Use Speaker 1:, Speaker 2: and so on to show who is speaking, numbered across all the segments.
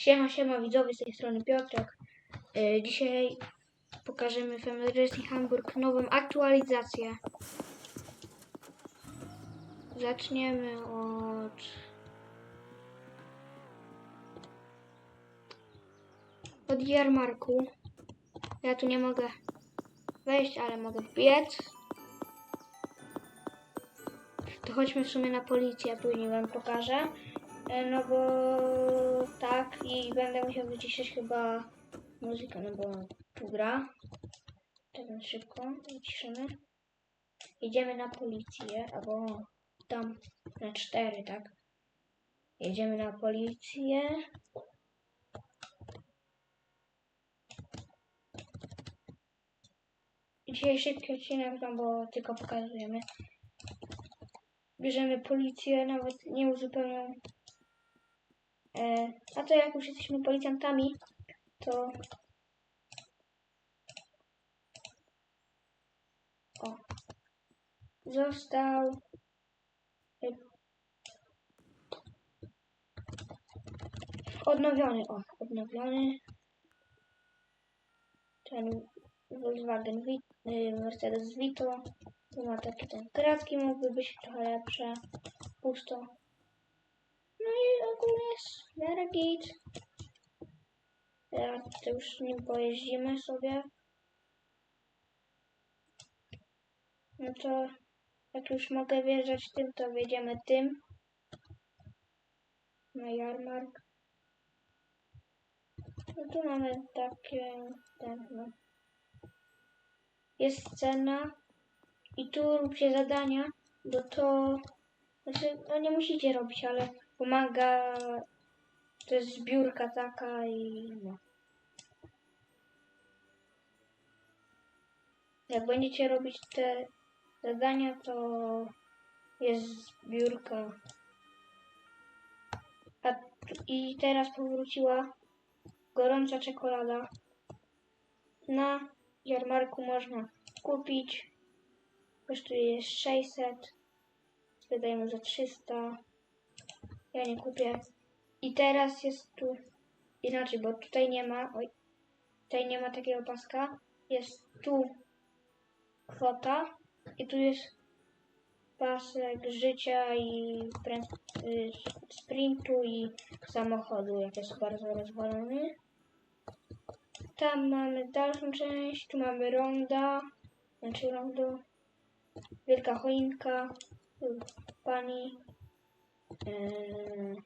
Speaker 1: Siema, siema widzowie, z tej strony Piotrek. E, dzisiaj pokażemy Wrestling Hamburg nową aktualizację. Zaczniemy od... Od jarmarku. Ja tu nie mogę wejść, ale mogę wbiec. To chodźmy w sumie na policję, później wam pokażę. E, No bo tak i będę musiał wyciszyć chyba muzykę, no bo tu gra. Więc szybko wyciszymy. Jedziemy na policję, albo tam na cztery, tak? Jedziemy na policję. Dzisiaj szybki odcinek, no bo tylko pokazujemy. Bierzemy policję, nawet nie uzupełnią E, a to jak już jesteśmy policjantami, to... O. Został... Odnowiony, o, odnowiony. Ten Volkswagen y, Mercedes Vito. Tu ma taki ten kratki, mógłby być trochę lepsze. Pusto. No i ogólnie jest w miarę. Ja to już nim pojeździmy sobie. No to jak już mogę wjeżdżać tym, to wjedziemy tym. Na jarmark. No tu mamy takie, ten no. Jest cena i tu róbcie zadania, bo to, znaczy, no nie musicie robić, ale pomaga. Jest zbiórka taka i no. Jak będziecie robić te zadania, to jest zbiórka. A, I teraz powróciła gorąca czekolada. Na jarmarku można kupić. Kosztuje 600. Sprzedajemy za 300. Ja nie kupię. I teraz jest tu inaczej, bo tutaj nie ma. Oj, tutaj nie ma takiego paska. Jest tu kwota i tu jest pasek życia i y, sprintu i samochodu, jak jest bardzo rozwalony. Tam mamy dalszą część, tu mamy ronda, znaczy rondo, wielka choinka, pani, Yy.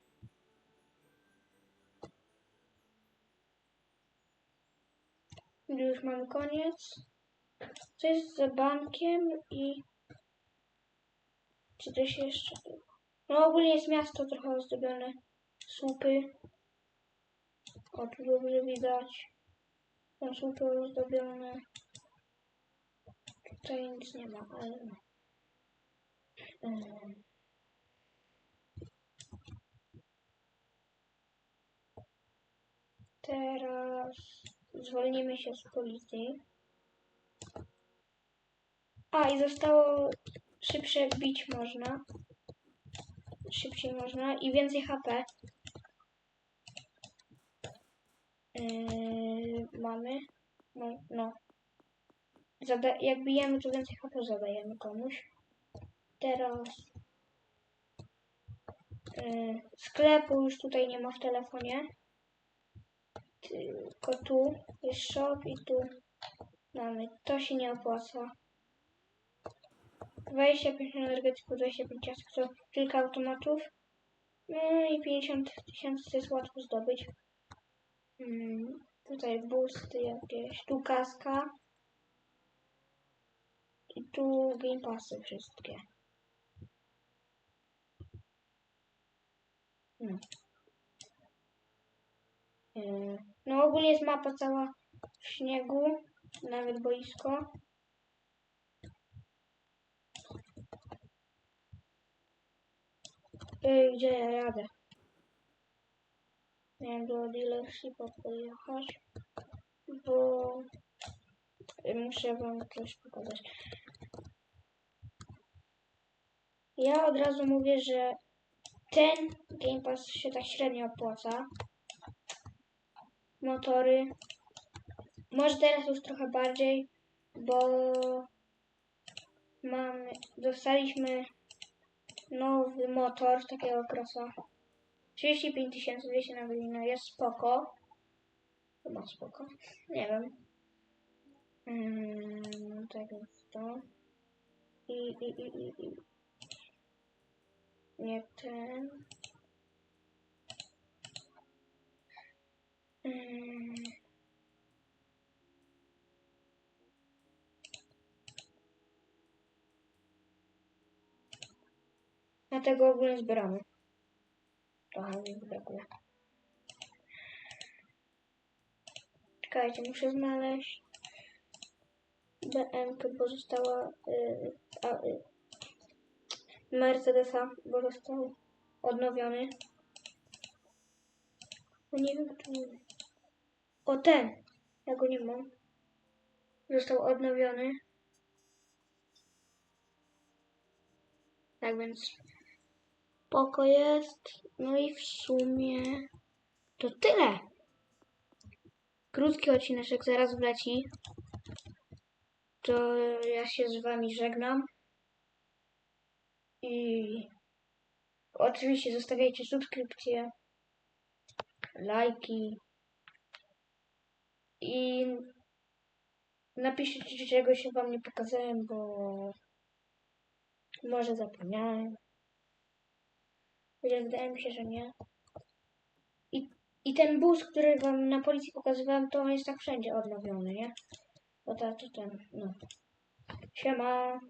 Speaker 1: Już mamy koniec. Co jest za bankiem i... Czy coś jeszcze? No ogólnie jest miasto trochę ozdobione. Słupy. O, tu dobrze widać. Są słupy ozdobione. Tutaj nic nie ma, ale... Yy. Teraz zwolnimy się z policji. A i zostało szybsze bić można. Szybciej można i więcej HP. Yy, mamy. No, no. Zada jak bijemy, to więcej HP zadajemy komuś. Teraz yy, sklepu już tutaj nie ma w telefonie tylko tu jest shop i tu mamy. To się nie opłaca. 25 energetyków, 25 ciastek to kilka automatów. No i 50 tysięcy jest łatwo zdobyć. Hmm, tutaj boosty jakieś, tu kaska. I tu game passy wszystkie. Hmm. Yy, No ogólnie jest mapa cała w śniegu, nawet boisko. Ej, gdzie ja jadę? Miałem do dealershipa pojechać, bo muszę wam coś pokazać. Ja od razu mówię, że ten Game Pass się tak średnio opłaca. Motory. Może teraz już trochę bardziej, bo mamy, dostaliśmy nowy motor takiego krosa. 35 200 na godzinę jest spoko. Chyba spoko. Nie wiem. Mm, tak więc to. I, i, i, i, i. Nie ten. Mm. Na tego ogólnie zbieramy. Trochę mi brakuje. Czekajcie, muszę znaleźć BM, bo została y, a, y, Mercedesa, bo został odnowiony. No nie wiem, czy... O, ten! Ja go nie mam. Został odnowiony. Tak więc spoko jest. No i w sumie to tyle. Krótki odcineczek zaraz wleci. To ja się z wami żegnam. I oczywiście zostawiajcie subskrypcje, lajki i napiszcie, czy czegoś się wam nie pokazałem, bo może zapomniałem. Chociaż wydaje mi się, że nie. I, I ten bus, który wam na policji pokazywałem, to on jest tak wszędzie odnowiony, nie? Bo to, to ten, no. Siema.